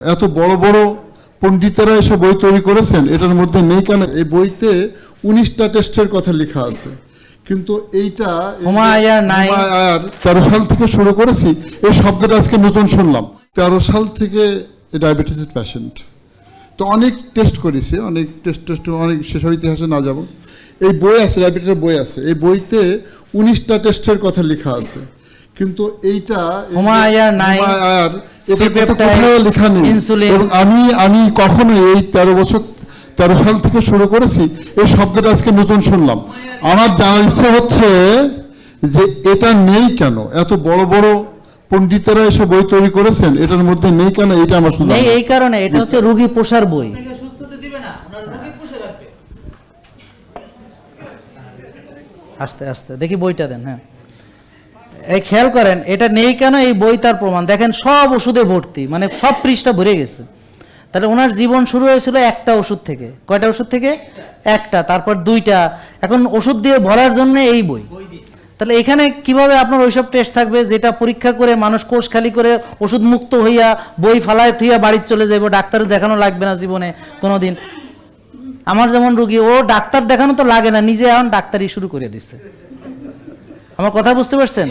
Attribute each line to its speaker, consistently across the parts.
Speaker 1: এত বড় বড় পণ্ডিতেরা এসে বই তৈরি করেছেন এটার মধ্যে নেই কেন? এই বইতে উনিশটা টেস্টের কথা লেখা আছে। কিন্তু এইটা। তেরো সাল থেকে শুরু করেছি এই শব্দটা আজকে নতুন শুনলাম। তেরো সাল থেকে ডায়াবেটিসের প্যাশেন্ট তো অনেক টেস্ট করেছি অনেক টেস্ট টেস্ট অনেক সেসব ইতিহাসে না যাব। এই বই আছে ডায়াবেটিসের বই আছে। এই বইতে উনিশটা টেস্টের কথা লেখা আছে। কিন্তু এইটা
Speaker 2: হুমায়ুন নাই।
Speaker 1: হুমায়ুন এটা কথা
Speaker 2: C-peptide,
Speaker 1: কোথাও লেখা নেই। এবং আমি আমি কখনো এই তেরো বছর তেরো সাল থেকে শুরু করেছি এই শব্দটা আজকে নতুন শুনলাম। আমার জানার ইচ্ছে হচ্ছে যে এটা নেই কেন? এত বড় বড় পণ্ডিতেরা এসে বই তৈরি করেছেন এটার মধ্যে নেই কেন? এটা আমার শুধু
Speaker 2: এই কারণে এটা হচ্ছে রুগী পোষার বই।
Speaker 3: সুস্থতে দিবে না ওনার রোগী পুষে রাখবে।
Speaker 2: আস্তে আস্তে দেখি বইটা দেন হ্যাঁ। এই খেয়াল করেন, এটা নেই কেন? এই বই তার প্রমাণ। দেখেন, সব ওষুধে ভর্তি মানে সব পৃষ্ঠা ভরে গেছে। তাহলে ওনার জীবন শুরু হয়েছিল একটা ওষুধ থেকে। কয়টা ওষুধ থেকে? একটা, তারপর দুইটা। এখন ওষুধ দিয়ে ভরার জন্য এই বই। তাহলে এখানে কীভাবে আপনার ওইসব টেস্ট থাকবে? যেটা পরীক্ষা করে মানুষ কোষ খালি করে ওষুধ মুক্ত হইয়া, বই ফালায় থুইয়া বাড়ি চলে যাব ডাক্তার দেখানো লাগবে না জীবনে কোনোদিন। আমার যেমন রুগী, ও ডাক্তার দেখানো তো লাগে না, নিজে এখন ডাক্তারি শুরু করে দিচ্ছে আমার কথা বুঝতে পারছেন?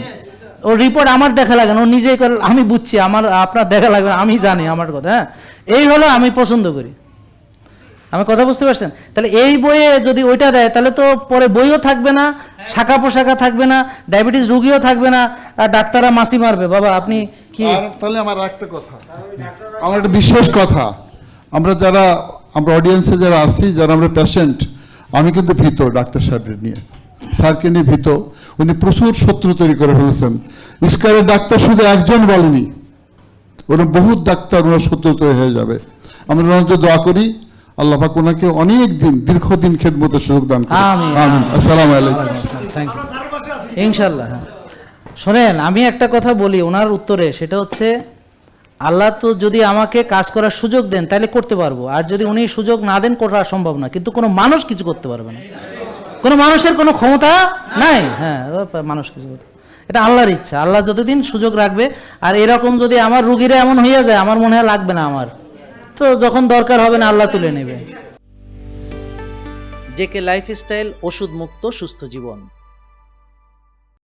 Speaker 2: ও রিপোর্ট আমার দেখা লাগে না, ও নিজেই করে, আমি বুঝছি, আমার, আপনার দেখা লাগবে আমি জানি আমার কথা হ্যাঁ? এই হলো আমি পছন্দ করি। আমার কথা বুঝতে পারছেন? তাহলে এই বইয়ে যদি ওইটা দেয়, তাহলে তো পরে বইও থাকবে না, শাখা পোশাখা থাকবে না, ডায়াবেটিস রুগীও থাকবে না, আর ডাক্তাররা মাসি মারবে। বাবা, আপনি কি
Speaker 1: তাহলে আমার একটা কথা। আমার একটা বিশেষ কথা। আমরা যারা, আমরা অডিয়েন্সে যারা আছি, যারা আমরা পেশেন্ট আমি কিন্তু ভীত ডাক্তার সাহেবের নিয়ে। স্যারকে নিয়ে ভীত। উনি প্রচুর শত্রু তৈরি করে ফেলেছেন। ইস্কারের ডাক্তার শুধু একজন বলেনি ওরা বহুত ডাক্তার ওরা শত্রু তৈরি হয়ে যাবে। আমরা রঞ্জ দোয়া করি আল্লাহ পাক ওনাকে অনেক দিন দীর্ঘদিন খেদমতের সুযোগ দান করুন আসসালামু আলাইকুম।
Speaker 2: থ্যাংক ইউ ইনশাল্লাহ শোনেন আমি একটা কথা বলি ওনার উত্তরে সেটা হচ্ছে আল্লাহ তো যদি আমাকে কাজ করার সুযোগ দেন তাহলে করতে পারব। আর যদি উনি সুযোগ না দেন করা সম্ভব না। কিন্তু কোনো মানুষ কিছু করতে পারবে না। কোনো মানুষের কোনো ক্ষমতা নাই? হ্যাঁ মানুষ কিছু এটা আল্লাহর ইচ্ছা। আল্লাহ যতদিন সুযোগ রাখবে, আর এরকম যদি আমার রুগীরা এমন হইয়া যায়, আমার মনে হয় লাগবে না আমার। তো যখন দরকার হবে না, আল্লাহ তুলে নেবে। জেকে লাইফস্টাইল ওষুধ মুক্ত সুস্থ জীবন।